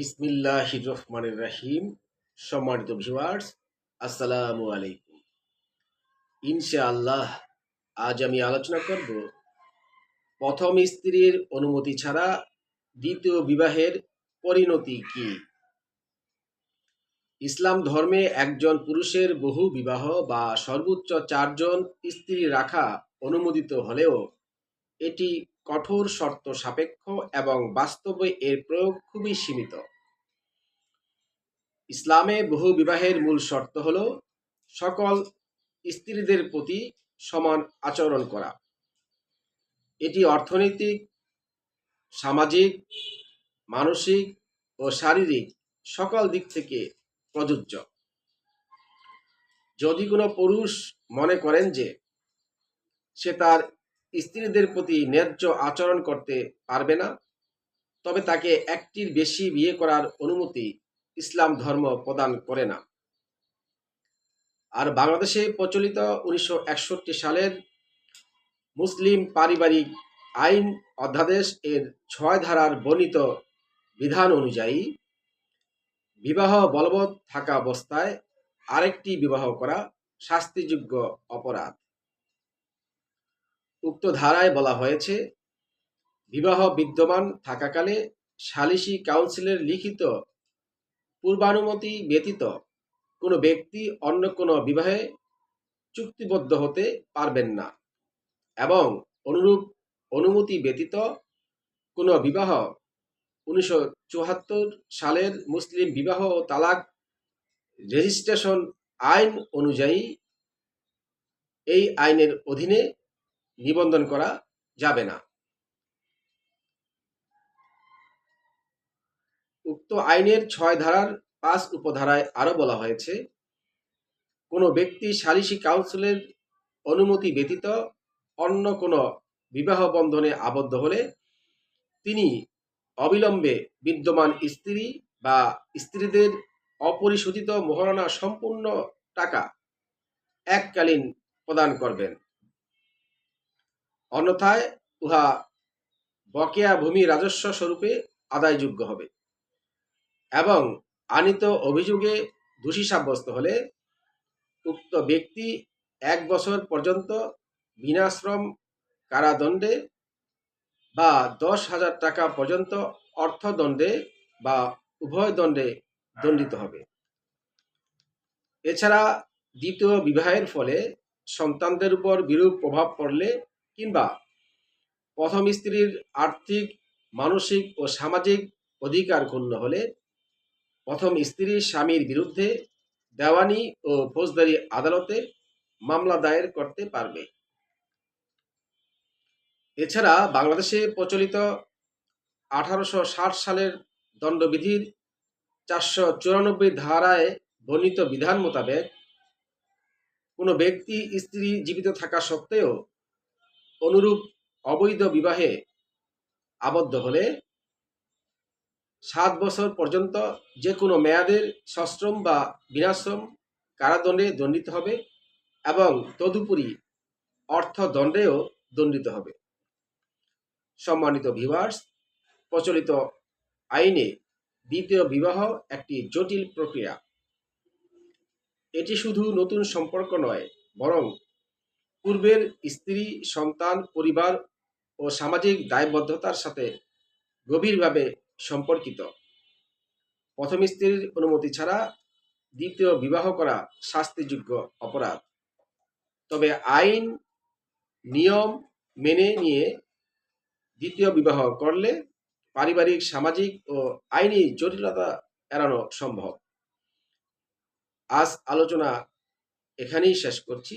বিসমিল্লাহ রহমানির রাহিম। সম্মানিত ভিউয়ার্স আসসালামু আলাইকুম। ইনশাআল্লাহ, আজ আমি আলোচনা করব প্রথম স্ত্রীর অনুমতি ছাড়া দ্বিতীয় বিবাহের পরিণতি কি? ইসলাম ধর্মে একজন পুরুষের বহু বিবাহ বা সর্বোচ্চ চারজন স্ত্রী রাখা অনুমোদিত হলেও এটি কঠোর শর্ত সাপেক্ষ এবং বাস্তবে এর প্রয়োগ খুবই সীমিত। ইসলামে বহু বিবাহের মূল শর্ত হল সকল স্ত্রীদের প্রতি সমান আচরণ করা। এটি অর্থনৈতিক, সামাজিক, মানসিক ও শারীরিক সকল দিক থেকে প্রযোজ্য। যদি কোনো পুরুষ মনে করেন যে সে তার স্ত্রীদের প্রতি ন্যায্য আচরণ করতে পারবে না। তবে তাকে একটির বেশি বিয়ে করার অনুমতি ইসলাম ধর্ম প্রদান করে না। আর বাংলাদেশে প্রচলিত উনিশশো একষট্টি সালের মুসলিম পারিবারিক আইন অধ্যাদেশ এর ছয় ধারার বর্ণিত বিধান অনুযায়ী, বিবাহ বলবৎ থাকা অবস্থায় আরেকটি বিবাহ করা শাস্তিযোগ্য অপরাধ। উক্ত ধারায় বলা হয়েছে, বিবাহ বিদ্যমান থাকাকালে সালিসি কাউন্সিলের লিখিত পূর্বানুমতি ব্যতীত কোনো ব্যক্তি অন্য কোনো বিবাহে চুক্তিবদ্ধ হতে পারবেন না এবং অনুরূপ অনুমতি ব্যতীত কোনো বিবাহ উনিশশো চুয়াত্তর সালের মুসলিম বিবাহ ও তালাক রেজিস্ট্রেশন আইন অনুযায়ী এই আইনের অধীনে নিবন্ধন করা যাবে না। উক্ত আইনের ছয় ধারার পাঁচ উপধারায় আরও বলা হয়েছে, কোনো ব্যক্তি সালিসি কাউন্সিলের অনুমতি ব্যতীত অন্য কোনো বিবাহ বন্ধনে আবদ্ধ হলে তিনি অবিলম্বে বিদ্যমান স্ত্রী বা স্ত্রীদের অপরিশোধিত মোহরানা সম্পূর্ণ টাকা এককালীন প্রদান করবেন। অন্যথায় উহা বকেয়া ভূমি রাজস্ব স্বরূপে আদায়যোগ্য হবে। এবং আনিত অভিযোগে দোষী সাব্যস্ত হলে উক্ত ব্যক্তি এক বছর পর্যন্ত বিনাশ্রম কারাদণ্ডে বা দশ হাজার টাকা পর্যন্ত অর্থদণ্ডে বা উভয় দণ্ডে দণ্ডিত হবে। এছাড়া দ্বিতীয় বিবাহের ফলে সন্তানদের উপর বিরূপ প্রভাব পড়লে কিংবা প্রথম স্ত্রীর আর্থিক, মানসিক ও সামাজিক অধিকার ক্ষুণ্ণ হলে প্রথম স্ত্রী স্বামীর বিরুদ্ধে দেওয়ানি ও ফৌজদারি আদালতে মামলা দায়ের করতে পারবে। এছাড়া বাংলাদেশে প্রচলিত আঠারোশো ষাট সালের দণ্ডবিধির চারশো চুরানব্বই ধারায় বর্ণিত বিধান মোতাবেক কোনো ব্যক্তি স্ত্রী জীবিত থাকা সত্ত্বেও অনুরূপ অবৈধ বিবাহে আবদ্ধ হলে সাত বছর পর্যন্ত যে কোনো মেয়াদের সশ্রম বা বিনাশ্রম কারাদণ্ডে দণ্ডিত হবে এবং তদুপরি অর্থদণ্ডেও দণ্ডিত হবে। সম্মানিত ভিভার্স প্রচলিত আইনে দ্বিতীয় বিবাহ একটি জটিল প্রক্রিয়া। এটি শুধু নতুন সম্পর্ক নয়, বরং পূর্বের স্ত্রী, সন্তান, পরিবার ও সামাজিক দায়বদ্ধতার সাথে গভীরভাবে সম্পর্কিত। প্রথম স্ত্রীর অনুমতি ছাড়া দ্বিতীয় বিবাহ করা শাস্তিযোগ্য অপরাধ। তবে আইন, নিয়ম মেনে নিয়ে দ্বিতীয় বিবাহ করলে পারিবারিক, সামাজিক ও আইনি জটিলতা এড়ানো সম্ভব। আজ আলোচনা এখানেই শেষ করছি।